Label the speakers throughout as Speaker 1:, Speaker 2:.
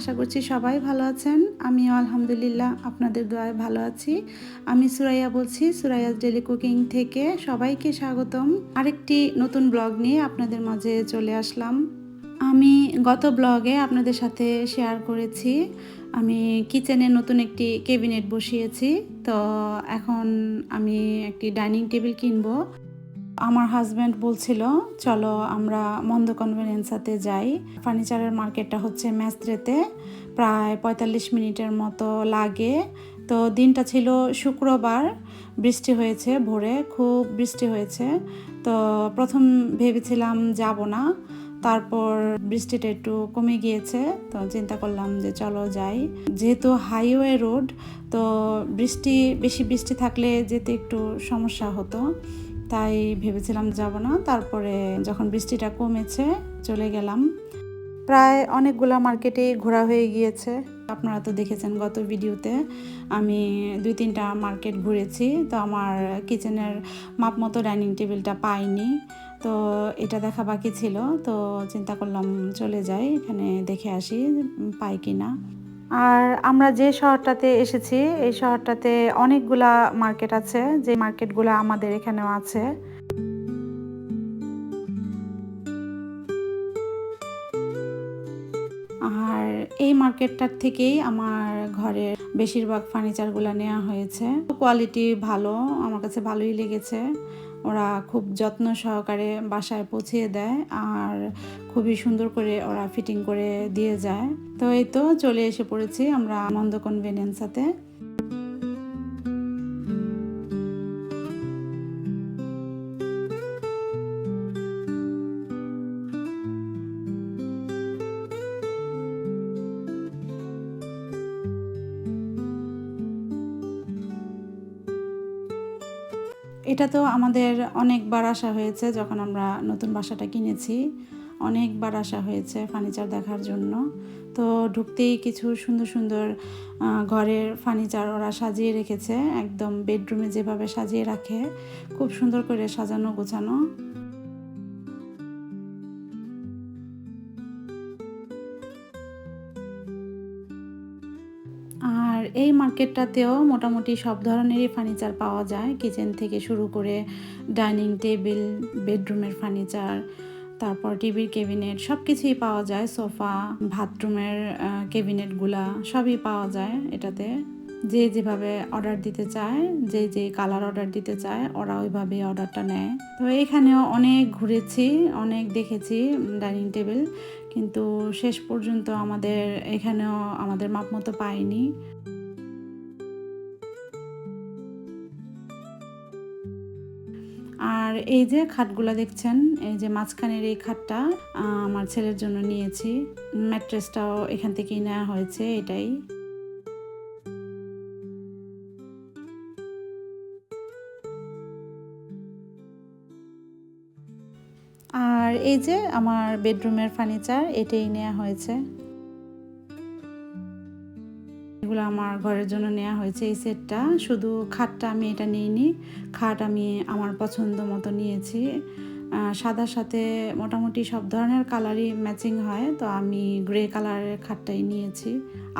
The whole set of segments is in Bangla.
Speaker 1: আশা করছি সবাই ভালো আছেন। আমিও আলহামদুলিল্লাহ আপনাদের দোয়ায় ভালো আছি। আমি সুরাইয়া বলছি সুরাইয়াস ডেলি কুকিং থেকে সবাইকে স্বাগতম। আরেকটি নতুন ব্লগ নিয়ে আপনাদের মাঝে চলে আসলাম। আমি গত ব্লগে আপনাদের সাথে শেয়ার করেছি। আমি কিচেনে নতুন একটি কেবিনেট বসিয়েছি। তো এখন আমি একটি ডাইনিং টেবিল কিনবো। আমার হাজব্যান্ড বলছিল, চলো আমরা মন্দ কনভেনেন্সাতে যাই। ফার্নিচারের মার্কেটটা হচ্ছে ম্যাস্ত্রেতে প্রায় পঁয়তাল্লিশ মিনিটের মতো লাগে। তো দিনটা ছিল শুক্রবার, বৃষ্টি হয়েছে ভোরে, খুব বৃষ্টি হয়েছে। তো প্রথম ভেবেছিলাম যাব না, তারপর বৃষ্টিটা একটু কমে গিয়েছে। তো চিন্তা করলাম যে চলো যাই। যেহেতু হাইওয়ে রোড তো বৃষ্টি, বেশি বৃষ্টি থাকলে যেতে একটু সমস্যা হতো। তাই ভেবেছিলাম যাব না। তারপরে যখন বৃষ্টিটা কমেছে, চলে গেলাম। প্রায় অনেকগুলো মার্কেটে ঘোরা হয়ে গিয়েছে। আপনারা তো দেখেছেন গত ভিডিওতে, আমি দুই তিনটা মার্কেট ঘুরেছি। তো আমার কিচেনের মাপ মতো ডাইনিং টেবিলটা পাইনি। তো এটা দেখা বাকি ছিল। তো চিন্তা করলাম চলে যাই, এখানে দেখে আসি, পাই কি না আর আমরা যে শহরটাতে এসেছি, এই শহরটাতে অনেকগুলা মার্কেট আছে, যে মার্কেটগুলো আমাদের এখানেও আছে। আর এই মার্কেটটার থেকেই আমার ঘরের বেশিরভাগ ফার্নিচারগুলো নেওয়া হয়েছে। কোয়ালিটি ভালো, আমার কাছে ভালোই লেগেছে। ওরা খুব যত্ন সহকারে বাসায় পৌঁছিয়ে দেয় আর খুবই সুন্দর করে ওরা ফিটিং করে দিয়ে যায়। তো এই তো চলে এসে পড়েছি আমরা মন্দ কনভেনিয়েন্সাতে এটা তো আমাদের অনেকবার আসা হয়েছে যখন আমরা নতুন বাসাটা কিনেছি। অনেকবার আসা হয়েছে ফার্নিচার দেখার জন্য। তো ঢুকতেই কিছু সুন্দর সুন্দর ঘরের ফার্নিচার ওরা সাজিয়ে রেখেছে। একদম বেডরুমে যেভাবে সাজিয়ে রাখে, খুব সুন্দর করে সাজানো গোছানো। এই মার্কেটটাতেও মোটামুটি সব ধরনেরই ফার্নিচার পাওয়া যায়। কিচেন থেকে শুরু করে ডাইনিং টেবিল, বেডরুমের ফার্নিচার, তারপর টিভির ক্যাবিনেট সব কিছুই পাওয়া যায়। সোফা, বাথরুমের ক্যাবিনেটগুলা সবই পাওয়া যায় এটাতে। যে যেভাবে অর্ডার দিতে চায়, যে যে কালার অর্ডার দিতে চায়, ওরা ওইভাবে অর্ডারটা নেয়। তো এখানেও অনেক ঘুরেছি, অনেক দেখেছি ডাইনিং টেবিল, কিন্তু শেষ পর্যন্ত আমাদের এখানেও আমাদের মাপ মতো পাইনি। আর এই যে খাটগুলো দেখছেন, এই যে মাঝখানের এই খাটটা আমার ছেলের জন্য নিয়েছি। ম্যাট্রেসটাও এখান থেকেই নেওয়া হয়েছে, এটাই। আর এই যে আমার বেডরুমের ফার্নিচার, এটাই নেওয়া হয়েছে। এগুলো আমার ঘরের জন্য নেওয়া হয়েছে এই সেটটা। শুধু খাটটা আমি এটা নিইনি। খাট আমি আমার পছন্দ মতো নিয়েছি। সাদার সাথে মোটামুটি সব ধরনের কালারই ম্যাচিং হয়, তো আমি গ্রে কালারের খাটটাই নিয়েছি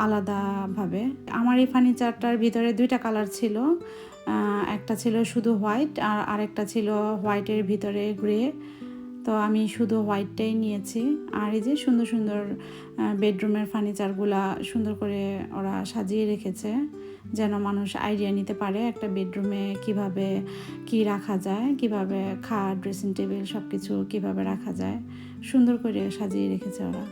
Speaker 1: আলাদাভাবে। আমার এই ফার্নিচারটার ভিতরে দুইটা কালার ছিল। একটা ছিল শুধু হোয়াইট আর আরেকটা ছিল হোয়াইটের ভিতরে গ্রে। তো আমি শুধু হোয়াইটটাই নিয়েছি। আর এই যে সুন্দর সুন্দর বেডরুমের ফার্নিচারগুলা সুন্দর করে ওরা সাজিয়ে রেখেছে, যেন মানুষ আইডিয়া নিতে পারে একটা বেডরুমে কীভাবে কি রাখা যায়, কীভাবে খাট ড্রেসিং টেবিল সব কিছু কীভাবে রাখা যায়, সুন্দর করে সাজিয়ে রেখেছে ওরা।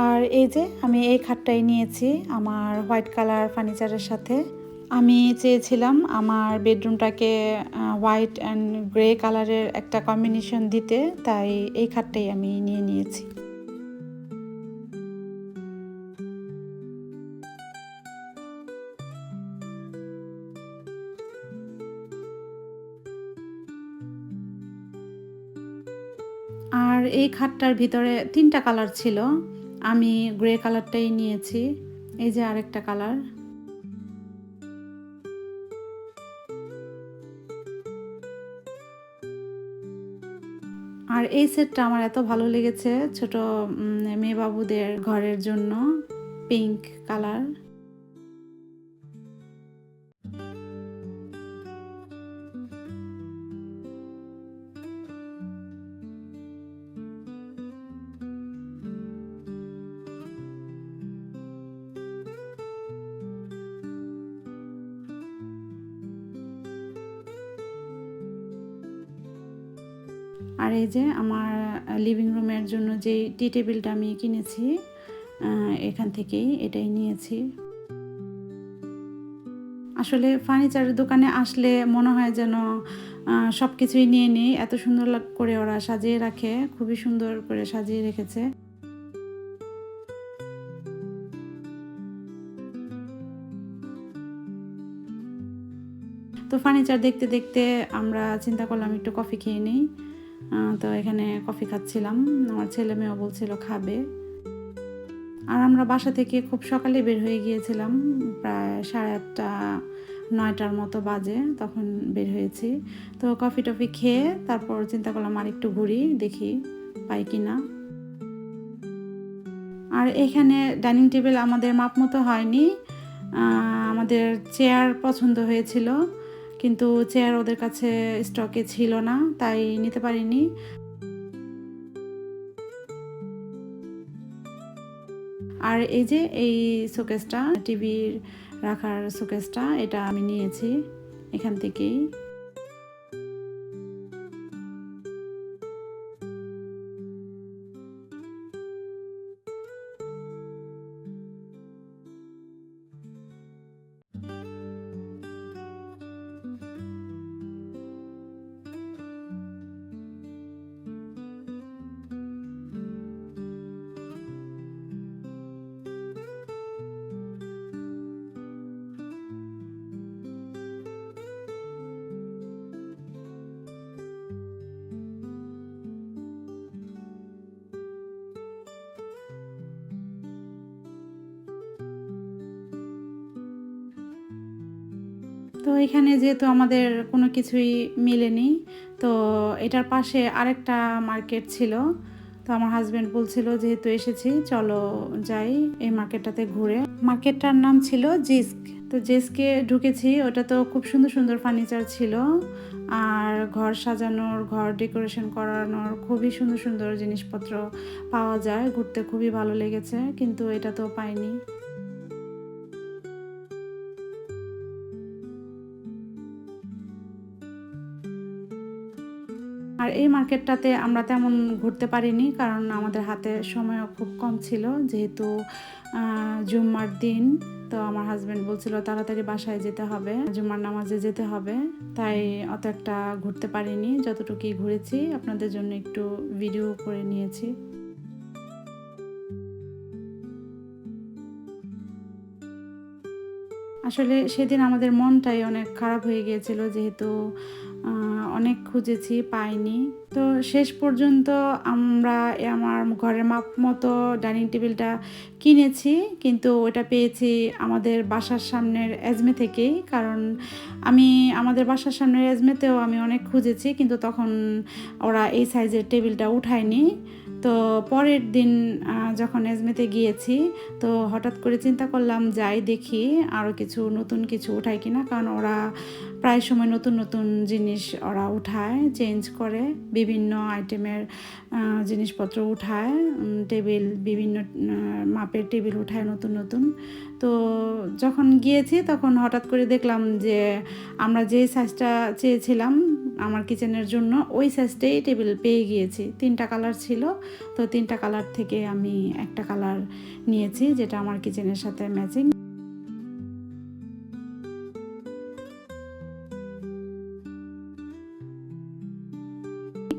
Speaker 1: আর এই যে আমি এই খাটটাই নিয়েছি আমার হোয়াইট কালার ফার্নিচারের সাথে। আমি চেয়েছিলাম আমার বেডরুমটাকে হোয়াইট অ্যান্ড গ্রে কালারের একটা কম্বিনেশন দিতে, তাই এই খাটটাই আমি নিয়ে নিয়েছি। আর এই খাটটার ভিতরে তিনটা কালার ছিল। আমি গ্রে কালারটাই নিয়েছি। এই যে আরেকটা কালার আর এই সেটটা আমার এত ভালো লেগেছে ছোট মেয়ে বাবুদের ঘরের জন্য পিঙ্ক কালার এই যে আমার লিভিং রুমের জন্য যে টি টেবিলটা আমি কিনেছি এখান থেকেই এটাই নিয়েছি। আসলে ফার্নিচারের দোকানে আসলে মনে হয় যেন সব কিছুই নিয়ে নিই। এত সুন্দর করে ওরা সাজিয়ে রাখে, খুবই সুন্দর করে সাজিয়ে রেখেছে। তো ফার্নিচার দেখতে দেখতে আমরা চিন্তা করলাম একটু কফি খেয়ে নিই। তো এখানে কফি খাচ্ছিলাম। আমার ছেলে মেয়েও বলছিল, খাবে। আর আমরা বাসা থেকে খুব সকালে বের হয়ে গিয়েছিলাম, প্রায় সাড়ে আটটা, নয়টার মতো বাজে তখন বের হয়েছি। তো কফি টফি খেয়ে তারপর চিন্তা করলাম, আর একটু ঘুরি, দেখি পাই কি না? আর এখানে ডাইনিং টেবিল আমাদের মাপ মতো হয়নি আমাদের চেয়ার পছন্দ হয়েছিল। কিন্তু চেয়ার ওদের কাছে স্টকে ছিল না, তাই নিতে পারিনি। আর এই যে এই শোকেসটা, টিভির রাখার শোকেসটা, এটা আমি নিয়েছি এখান থেকেই। তো এখানে যেহেতু আমাদের কোনো কিছুই মেলেনি, তো এটার পাশে আরেকটা মার্কেট ছিল। তো আমার হাজব্যান্ড বলছিল, যেহেতু এসেছি, চলো যাই এই মার্কেটটাতে ঘুরে। মার্কেটটার নাম ছিল জিস্ক। তো জেসকে ঢুকেছি, ওটা তো খুব সুন্দর সুন্দর ফার্নিচার ছিল। আর ঘর সাজানোর, ঘর ডেকোরেশন করানোর খুবই সুন্দর সুন্দর জিনিসপত্র পাওয়া যায়, ঘুরতে খুবই ভালো লেগেছে, কিন্তু এটা তো পাইনি। আর এই মার্কেটটাতে আমরা তেমন ঘুরতে পারিনি, কারণ আমাদের হাতে সময়ও খুব কম ছিল। যেহেতু জুম্মার দিন, তো আমার হাজব্যান্ড বলছিল, তাড়াতাড়ি বাসায় যেতে হবে, জুম্মার নামাজে যেতে হবে। তাই অত একটা ঘুরতে পারিনি, যতটুকুই ঘুরেছি। আপনাদের জন্য একটু ভিডিও করে নিয়েছি। আসলে সেদিন আমাদের মনটাই অনেক খারাপ হয়ে গিয়েছিল, যেহেতু অনেক খুঁজেছি, পাইনি। তো শেষ পর্যন্ত আমরা আমার ঘরের মাপ মতো ডাইনিং টেবিলটা কিনেছি, কিন্তু ওটা পেয়েছি আমাদের বাসার সামনের এজমে থেকেই। কারণ আমি, আমাদের বাসার সামনের এজমেতেও আমি অনেক খুঁজেছি, কিন্তু তখন ওরা এই সাইজের টেবিলটা উঠায়নি। তো পরের দিন যখন এজমেতে গিয়েছি, তো হঠাৎ করে চিন্তা করলাম, যাই দেখি আরও কিছু নতুন কিছু উঠায় কিনা, কারণ ওরা প্রায় সময় নতুন নতুন জিনিস ওরা উঠায় চেঞ্জ করে, বিভিন্ন আইটেমের জিনিসপত্র উঠায় টেবিল বিভিন্ন মাপের টেবিল উঠায় নতুন নতুন। তো যখন গিয়েছি, তখন হঠাৎ করে দেখলাম যে আমরা যে সাইজটা চেয়েছিলাম আমার কিচেনের জন্য ওই সাইজটাই টেবিল পেয়ে গিয়েছি। তিনটা কালার ছিল, তো তিনটা কালার থেকে আমি একটা কালার নিয়েছি, যেটা আমার কিচেনের সাথে ম্যাচিং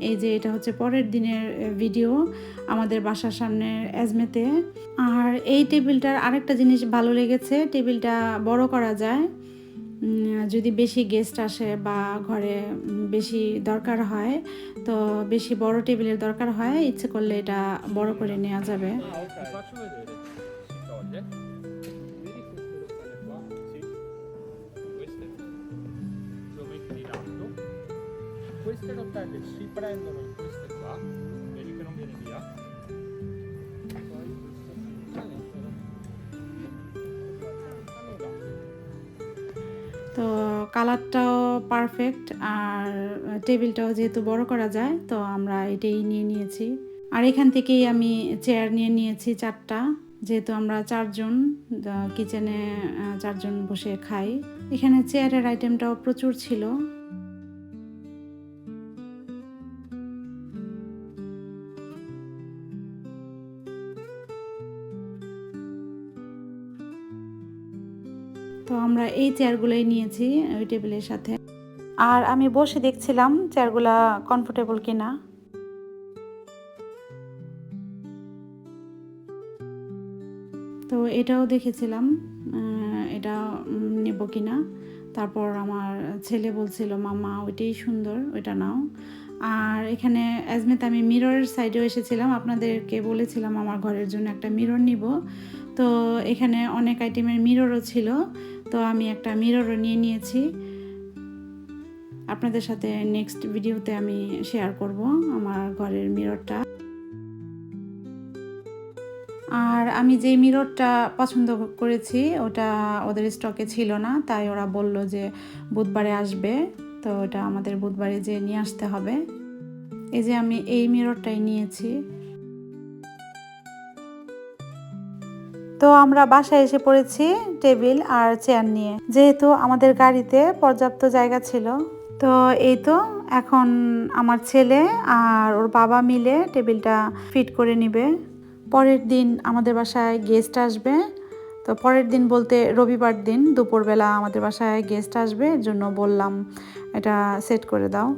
Speaker 1: এই যে এটা হচ্ছে পরের দিনের ভিডিও আমাদের বাসার সামনের অ্যাজমেতে আর এই টেবিলটার আরেকটা জিনিস ভালো লেগেছে টেবিলটা বড় করা যায়। যদি বেশি গেস্ট আসে বা ঘরে বেশি দরকার হয়, তো বেশি বড় টেবিলের দরকার হয়, ইচ্ছে করলে এটা বড় করে নেওয়া যাবে
Speaker 2: Questo è lo si prendono queste qua.
Speaker 1: কালারটাও পারফেক্ট আর টেবিলটাও যেহেতু বড় করা যায়, তো আমরা এটাই নিয়ে নিয়েছি। আর এখান থেকেই আমি চেয়ার নিয়ে নিয়েছি চারটা। যেহেতু আমরা চারজন কিচেনে চারজন বসে খাই। এখানে চেয়ারের আইটেমটাও প্রচুর ছিল। আমরা এই চেয়ারগুলোই নিয়েছি ওই টেবিলের সাথে। আর আমি বসে দেখছিলাম চেয়ারগুলা কমফোর্টেবল কিনা। তো এটাও দেখেছিলাম এটা নেব কিনা। তারপর আমার ছেলে বলছিল, মামা, ওইটাই সুন্দর, ওইটা নাও। আর এখানে অ্যাজমেত, আমি মিররের সাইডেও এসেছিলাম। আপনাদেরকে বলেছিলাম, আমার ঘরের জন্য একটা মিরর নিব। তো এখানে অনেক আইটেমের মিররও ছিল। তো আমি একটা মিররও নিয়ে নিয়েছি। আপনাদের সাথে নেক্সট ভিডিওতে আমি শেয়ার করব আমার ঘরের মিররটা আর আমি যে মিররটা পছন্দ করেছি, ওটা ওদের স্টকে ছিল না, তাই ওরা বলল যে বুধবারে আসবে। তো ওটা আমাদের বুধবারে যে নিয়ে আসতে হবে। এই যে আমি এই মিররটাই নিয়েছি। তো আমরা বাসায় এসে পড়েছি টেবিল আর চেয়ার নিয়ে। যেহেতু আমাদের গাড়িতে পর্যাপ্ত জায়গা ছিল, তো এই তো এখন আমার ছেলে আর ওর বাবা মিলে টেবিলটা ফিট করে নিবে। পরের দিন আমাদের বাসায় গেস্ট আসবে। তো পরের দিন বলতে রবিবার দিন দুপুরবেলা আমাদের বাসায় গেস্ট আসবে, এর জন্য বললাম এটা সেট করে দাও।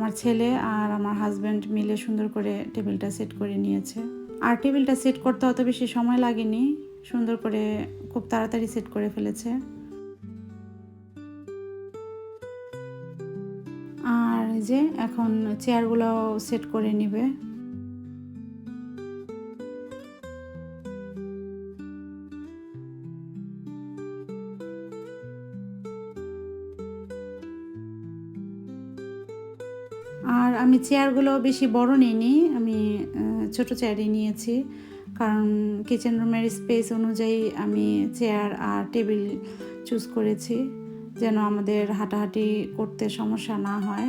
Speaker 1: আমার ছেলে আর আমার হাজব্যান্ড মিলে সুন্দর করে টেবিলটা সেট করে নিয়েছে। আর টেবিলটা সেট করতে অত বেশি সময় লাগেনি, সুন্দর করে খুব তাড়াতাড়ি সেট করে ফেলেছে। আর যে এখন চেয়ারগুলো সেট করে নিবে। আমি চেয়ারগুলো বেশি বড় নিইনি, আমি ছোট চেয়ারই নিয়েছি। কারণ কিচেন রুমের স্পেস অনুযায়ী আমি চেয়ার আর টেবিল চুজ করেছি, যেন আমাদের হাঁটাহাঁটি করতে সমস্যা না হয়।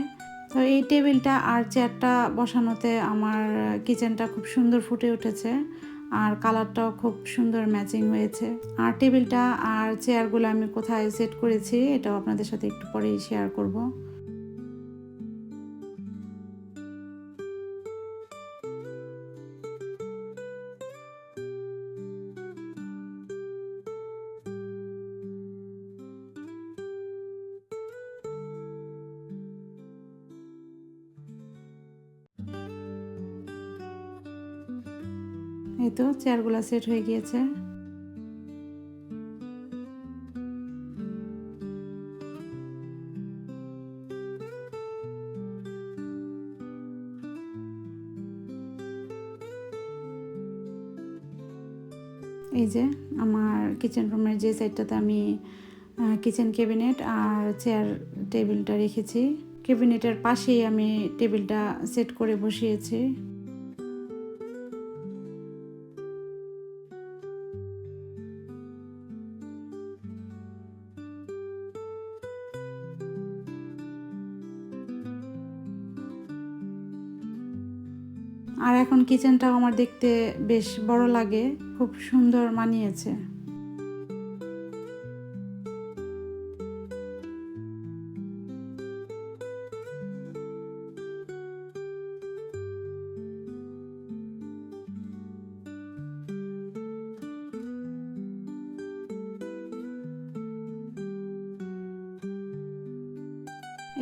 Speaker 1: তো এই টেবিলটা আর চেয়ারটা বসানোতে আমার কিচেনটা খুব সুন্দর ফুটে উঠেছে, আর কালারটাও খুব সুন্দর ম্যাচিং হয়েছে। আর টেবিলটা আর চেয়ারগুলো আমি কোথায় সেট করেছি, এটাও আপনাদের সাথে একটু পরেই শেয়ার করব। এই তো চেয়ারগুলো সেট হয়ে গিয়েছে। এই যে আমার কিচেন রুমের যে সাইডটাতে আমি কিচেন ক্যাবিনেট আর চেয়ার টেবিলটা রেখেছি। ক্যাবিনেটের পাশেই আমি টেবিলটা সেট করে বসিয়েছি। আর এখন কিচেনটাও আমার দেখতে বেশ বড় লাগে খুব সুন্দর মানিয়েছে।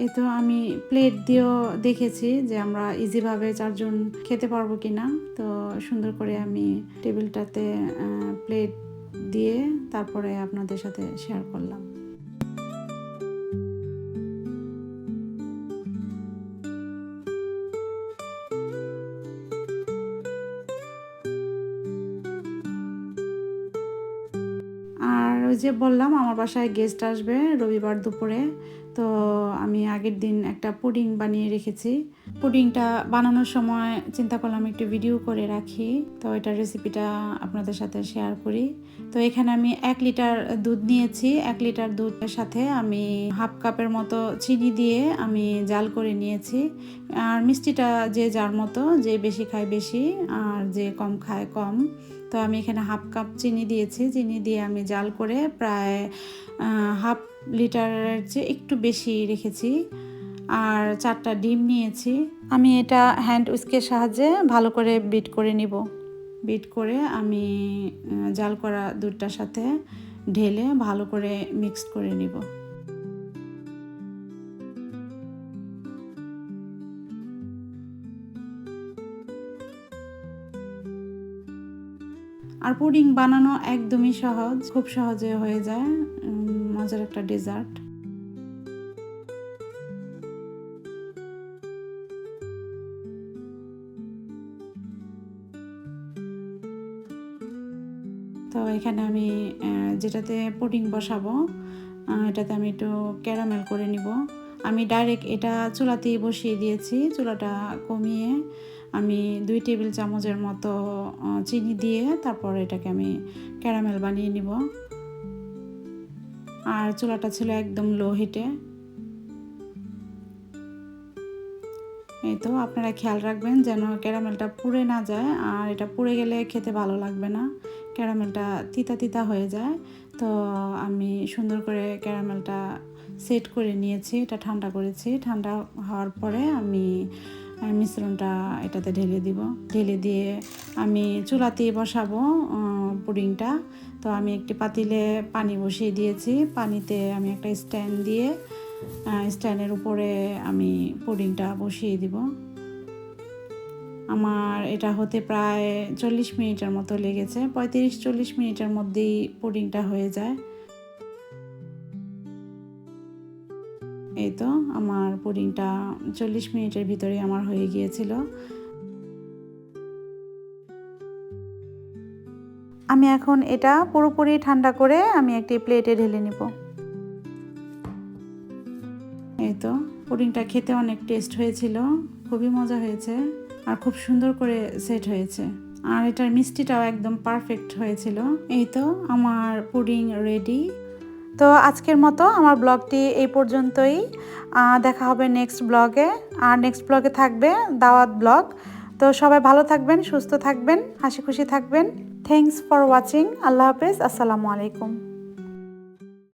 Speaker 1: এই তো আমি প্লেট দিয়েও দেখেছি যে আমরা ইজিভাবে চারজন খেতে পারব কি না তো সুন্দর করে আমি টেবিলটাতে প্লেট দিয়ে তারপরে আপনাদের সাথে শেয়ার করলাম। আর ওই যে বললাম, আমার বাসায় গেস্ট আসবে রবিবার দুপুরে। তো আমি আগের দিন একটা পুডিং বানিয়ে রেখেছি। পুডিংটা বানানোর সময় চিন্তা করলাম একটু ভিডিও করে রাখি। তো এটার রেসিপিটা আপনাদের সাথে শেয়ার করি। তো এখানে আমি এক লিটার দুধ নিয়েছি। এক লিটার দুধের সাথে আমি হাফ কাপের মতো চিনি দিয়ে আমি জাল করে নিয়েছি। আর মিষ্টিটা যে যার মতো, যে বেশি খায় বেশি আর যে কম খায় কম। তো আমি এখানে হাফ কাপ চিনি দিয়েছি। চিনি দিয়ে আমি জাল করে প্রায় হাফ লিটারের চেয়ে একটু বেশি রেখেছি আর চারটা ডিম নিয়েছি। আমি এটা হ্যান্ড উইস্কের সাহায্যে ভালো করে বিট করে নিব। বিট করে আমি জাল করা দুধটার সাথে ঢেলে ভালো করে মিক্সড করে নিব। আর পুডিং বানানো একদমই সহজ খুব সহজে হয়ে যায়। মজার একটা ডেজার্ট। তো এখানে আমি যেটাতে পুডিং বসাবো এটাতে আমি একটু ক্যারামেল করে নিব। আমি ডাইরেক্ট এটা চুলাতেই বসিয়ে দিয়েছি। চুলাটা কমিয়ে আমি দুই টেবিল চামচের মতো চিনি দিয়ে তারপর এটাকে আমি ক্যারামেল বানিয়ে নিব। আর চুলাটা ছিল একদম লো হিটে। এই তো আপনারা খেয়াল রাখবেন যেন ক্যারামেলটা পুড়ে না যায়, আর এটা পুড়ে গেলে খেতে ভালো লাগবে না। ক্যারামেলটা তিতা তিতা হয়ে যায়। তো আমি সুন্দর করে ক্যারামেলটা সেট করে নিয়েছি, এটা ঠান্ডা করেছি। ঠান্ডা হওয়ার পরে আমি মিশ্রণটা এটাতে ঢেলে দিব। ঢেলে দিয়ে আমি চুলাতে বসাবো পুডিংটা। তো আমি একটি পাতিলে পানি বসিয়ে দিয়েছি। পানিতে আমি একটা স্ট্যান্ড দিয়ে স্ট্যান্ডের উপরে আমি পুডিংটা বসিয়ে দিব। আমার এটা হতে প্রায় চল্লিশ মিনিটের মতো লেগেছে। পঁয়ত্রিশ চল্লিশ মিনিটের মধ্যেই পুডিংটা হয়ে যায়। এই তো, আমার পুডিংটা চল্লিশ মিনিটের ভিতরে আমার হয়ে গিয়েছিল। আমি এখন এটা পুরোপুরি ঠান্ডা করে আমি একটি প্লেটে ঢেলে নিব। এই তো, পুডিংটা খেতে অনেক টেস্ট হয়েছিল, খুবই মজা হয়েছে আর খুব সুন্দর করে সেট হয়েছে। আর এটার মিষ্টিটাও একদম পারফেক্ট হয়েছিল। এই তো, আমার পুডিং রেডি। তো আজকের মতো আমার ব্লগটি এই পর্যন্তই। দেখা হবে নেক্সট ব্লগে। আর নেক্সট ব্লগে থাকবে দাওয়াত ব্লগ। তো সবাই ভালো থাকবেন, সুস্থ থাকবেন, হাসি খুশি থাকবেন। থ্যাংকস ফর ওয়াচিং আল্লাহ হাফেজ। আসসালামু আলাইকুম।